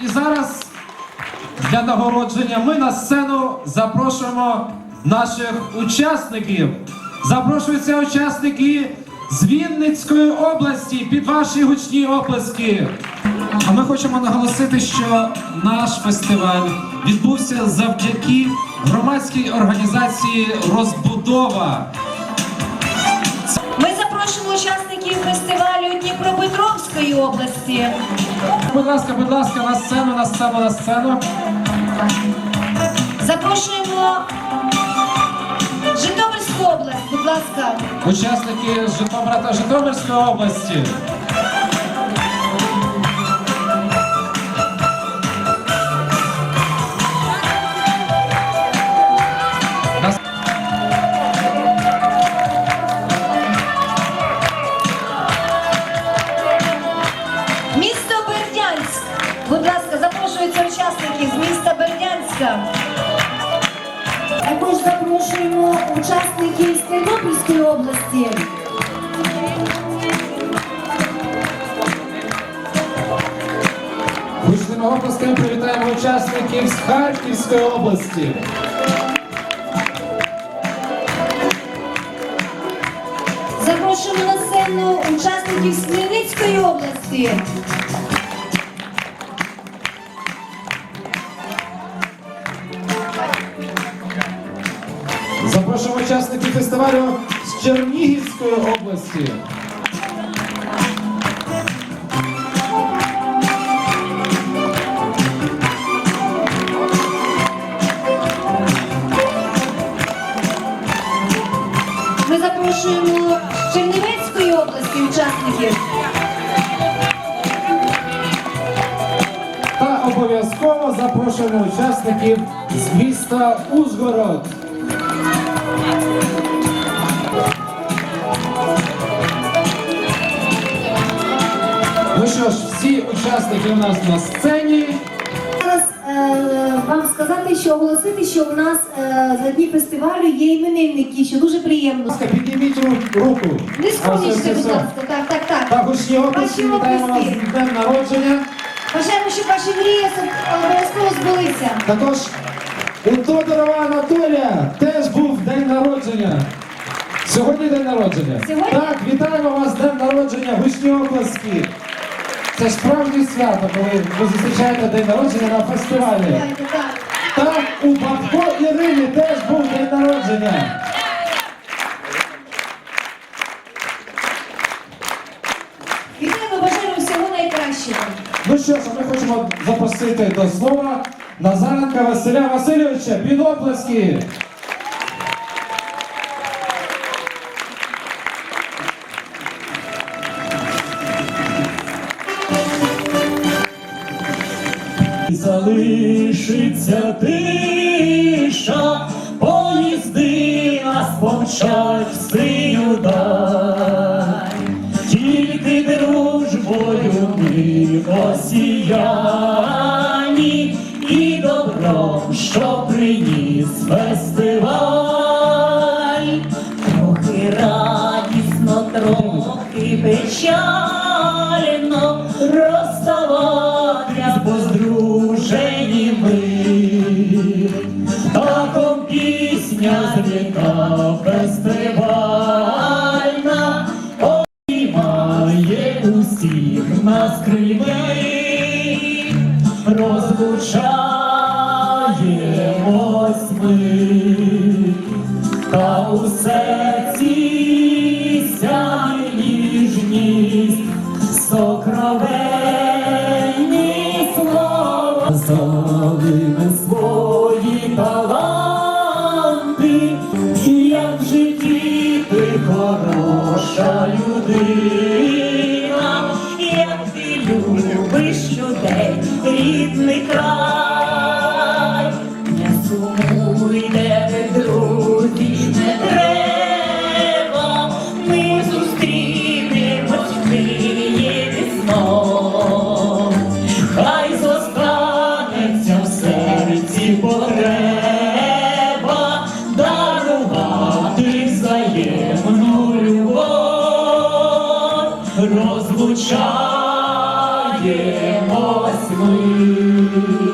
І зараз для нагородження ми на сцену запрошуємо наших учасників. Запрошуються учасники з Вінницької області під ваші гучні оплески. А ми хочемо наголосити, що наш фестиваль відбувся завдяки громадській організації Розбудова. Ми запрошуємо учасників фестивалю Дніпропетровської області. Будь ласка, будь ласка, на сцену, на сцену, на сцену. Запрошуємо Житомирську область, будь ласка. Учасники Житомира та Житомирської області. Бердянська. Також запрошуємо учасників з Тернопільської області. Гучними оплесками привітаємо учасників з Харківської області. Запрошуємо на сцену учасників з Хмельницької області. Учасників фестивалю з Чернігівської області. Ми запрошуємо з Чернівецької області учасників. Та обов'язково запрошуємо учасників з міста Узгород. Ну що ж, всі учасники у нас на сцені. Зараз е, вам сказати, що оголосити, що у нас е, за дні фестивалю є іменинники, що дуже приємно. Ласка, підніміть ру- руку. Не все, будь все. ласка, так, так, так. Та гучні області, Ваші вітаємо вас з днем народження. Бажаємо, щоб ваші мрії обов'язково збулися. Також у Тодорова Анатолія теж був день народження. Сьогодні день народження. Сьогодні? Так, вітаємо вас з днем народження, гучні оплески. Це справжнє свято, коли ви зустрічаєте день народження на фестивалі. Так. У Бабко Ірини теж був день народження. Вітаємо, бажаємо всього найкращого. Ну що ж, ми хочемо запросити до слова Назаренка Василя Васильовича під оплески. Залишиться тиша, поїзди нас помчать синю даль. Печально бо здружені ми. Таком пісня зліта фестивальна, обіймає усіх нас крильми, розлучаємось ми. Та у серці Восьми.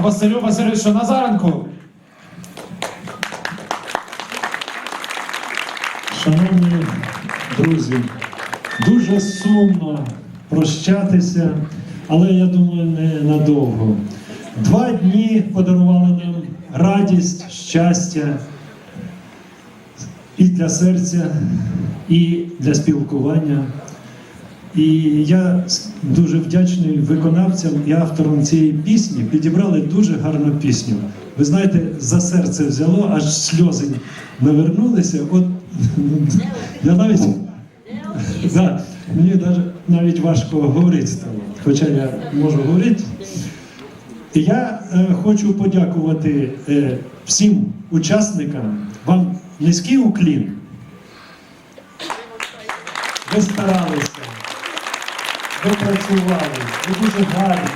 Василю Васильовичу Назаренку. Шановні друзі, дуже сумно прощатися, але я думаю, не надовго. Два дні подарували нам радість, щастя і для серця, і для спілкування. І я дуже вдячний виконавцям і авторам цієї пісні. Підібрали дуже гарну пісню. Ви знаєте, за серце взяло, аж сльози навернулися. От я навіть да, мені навіть, навіть важко говорити стало, хоча я можу говорити. Я е, хочу подякувати е, всім учасникам. Вам низький уклін. Ви старалися, ви ви дуже гарні.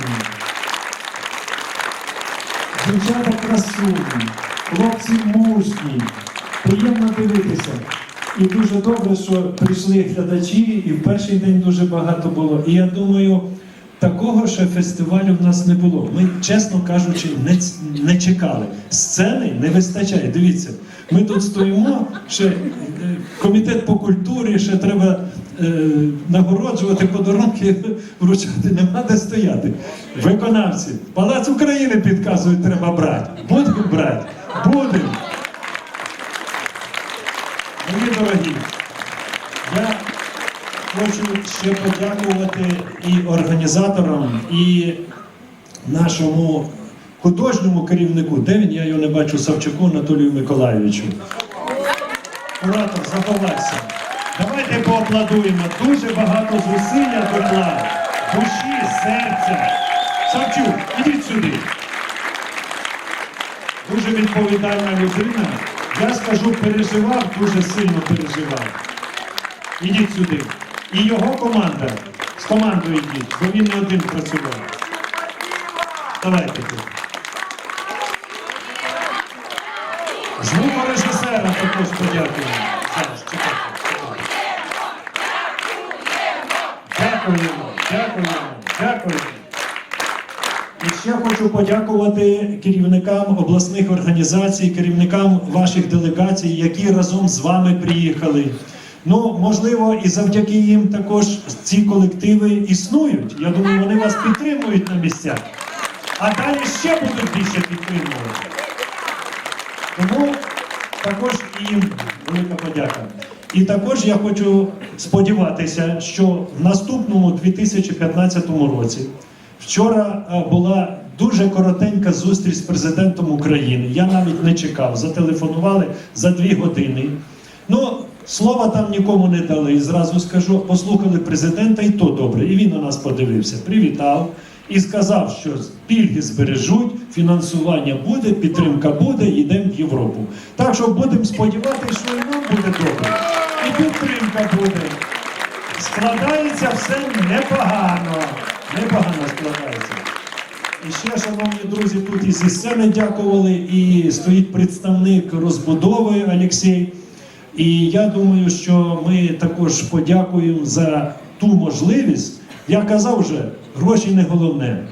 Дівчата красуні, хлопці мужні, приємно дивитися. І дуже добре, що прийшли глядачі, і в перший день дуже багато було. І я думаю, такого ще фестивалю в нас не було. Ми, чесно кажучи, не, не чекали. Сцени не вистачає. Дивіться, ми тут стоїмо, ще е, комітет по культурі, ще треба е, нагороджувати подарунки, вручати, нема де стояти. Виконавці, Палац України підказують, треба брати. Будемо брати, будемо. Мої дорогі, хочу ще подякувати і організаторам, і нашому художньому керівнику. Де він? Я його не бачу Савчуку Анатолію Миколайовичу. Куратор, заховайся. Давайте поаплодуємо. Дуже багато зусилля доклав. Душі, серця. Савчук, ідіть сюди. Дуже відповідальна людина. Я скажу, переживав, дуже сильно переживав. Ідіть сюди. І його команда. З командою йдіть, бо він не один працював. Давайте тут. Звукорежисера також подякуємо. Зараз, чекайте. Дякуємо, дякуємо, дякуємо. І ще хочу подякувати керівникам обласних організацій, керівникам ваших делегацій, які разом з вами приїхали. Ну, можливо, і завдяки їм також ці колективи існують. Я думаю, вони вас підтримують на місцях. А далі ще будуть більше підтримувати. Тому також і їм велика подяка. І також я хочу сподіватися, що в наступному 2015 році вчора е, була дуже коротенька зустріч з президентом України. Я навіть не чекав. Зателефонували за дві години. Ну, слова там нікому не дали. І зразу скажу, послухали президента, і то добре. І він на нас подивився, привітав і сказав, що пільги збережуть, фінансування буде, підтримка буде, йдемо в Європу. Так що будемо сподіватися, що і нам буде добре. І підтримка буде. Складається все непогано. Непогано складається. І ще, шановні друзі, тут і зі сцени дякували, і стоїть представник розбудови Олексій. І я думаю, що ми також подякуємо за ту можливість. Я казав вже, гроші не головне.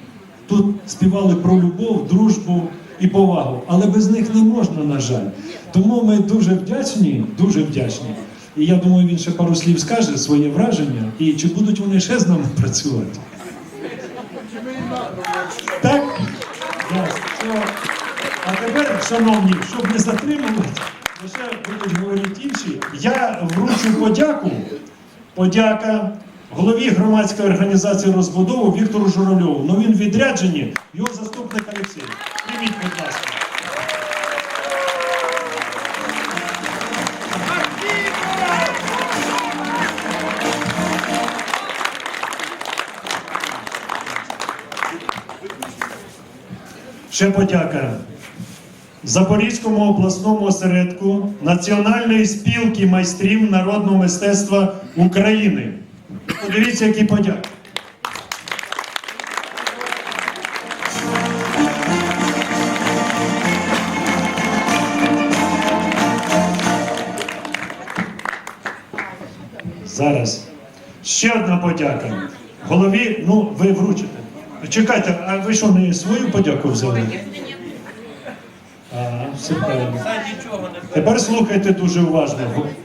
Тут співали про любов, дружбу і повагу, але без них не можна, на жаль. Тому ми дуже вдячні, дуже вдячні. І я думаю, він ще пару слів скаже своє враження, і чи будуть вони ще з нами працювати. Так? Ясно. А тепер, шановні, щоб не затримувати, ще будуть говорити інші, я вручу подяку. Подяка голові громадської організації розбудову Віктору Журавльову. Ну він відряджені, його заступник Олексій. Прийміть, будь ласка. Ще подяка Запорізькому обласному осередку Національної спілки майстрів народного мистецтва України. Подивіться, які подяки. Зараз ще одна подяка. Голові, ну ви вручите. Чекайте, а ви що, не свою подяку взяли? Правильно. Тепер слухайте дуже уважно.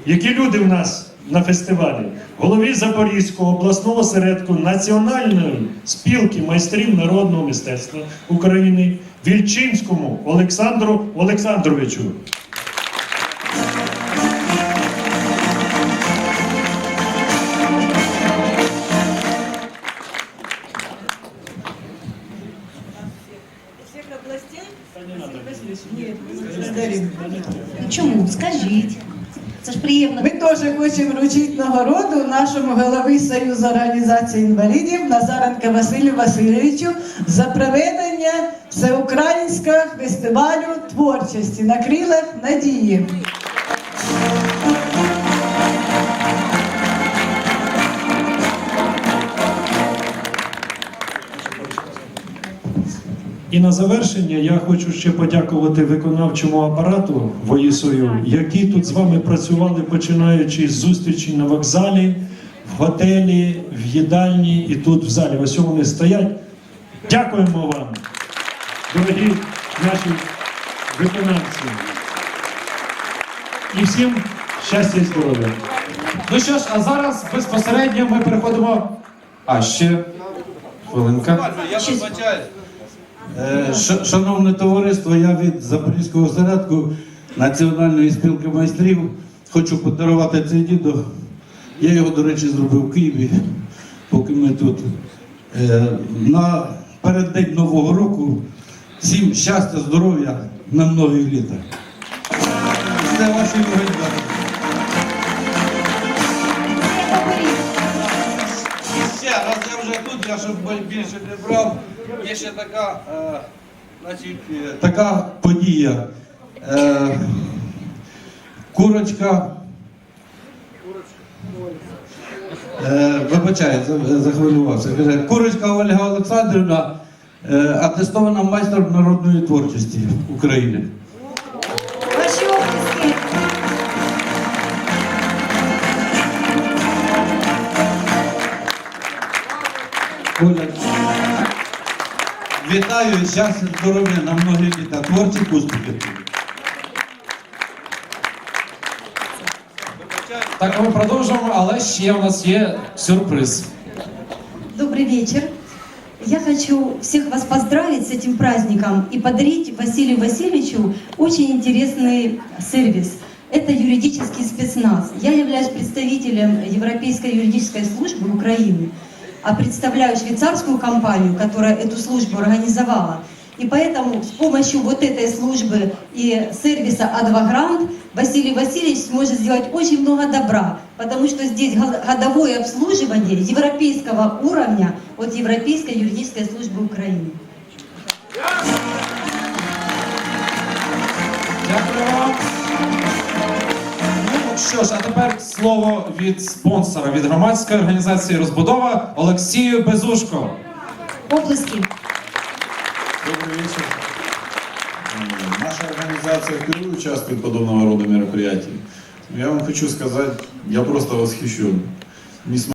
Які люди в нас на фестивалі? Голові Запорізького обласного осередку Національної спілки майстрів народного мистецтва України Вільчинському Олександру Олександровичу. Чому? Скажіть. Це ж приємно. Ми теж хочемо вручити нагороду нашому голові Союзу організації інвалідів Назаренка Василю Васильовичу за проведення всеукраїнського фестивалю творчості на крилах надії. І на завершення я хочу ще подякувати виконавчому апарату ВОїСОЮ, які тут з вами працювали, починаючи з зустрічі на вокзалі, в готелі, в їдальні і тут в залі. Ось вони стоять. Дякуємо вам, дорогі наші виконавці. І всім щастя і здоров'я. Ну що ж, а зараз безпосередньо ми переходимо. А ще хвилинка. Я вибачаюсь. Е, Шановне товариство, я від Запорізького осередку Національної спілки майстрів хочу подарувати цей дідо. Я його, до речі, зробив в Києві, поки ми тут. Е, На переддень Нового року всім щастя, здоров'я на многі літа. Це ваші. І ще раз я вже тут, я щоб більше не брав. Є ще така, е, значить, е, така подія. Е, курочка. Е, вибачаю, захвилювався. Курочка Ольга Олександрівна, е, атестована майстер народної творчості України. Ваші. Оля, вітаю і щастя, здоров'я на многі літа. Творчих успіхів. Так, а ми продовжуємо, але ще у нас є сюрприз. Добрый вечер. Я хочу всех вас поздравить с этим праздником и подарить Василию Васильевичу очень интересный сервис. Это юридический спецназ. Я являюсь представителем Европейской юридической службы Украины, А представляю швейцарскую компанию, которая эту службу организовала. И поэтому с помощью вот этой службы и сервиса Адвагрант Василий Васильевич сможет сделать очень много добра, потому что здесь годовое обслуживание европейского уровня от Европейской юридической службы Украины. Дякую. Ну що ж, а тепер слово від спонсора від громадської організації Розбудова Олексію Безушко. Оплески. Добрый вечер. М, Наша организация впервые участвует в подобного рода мероприятии. Я вам хочу сказать, я просто восхищен. Несмотря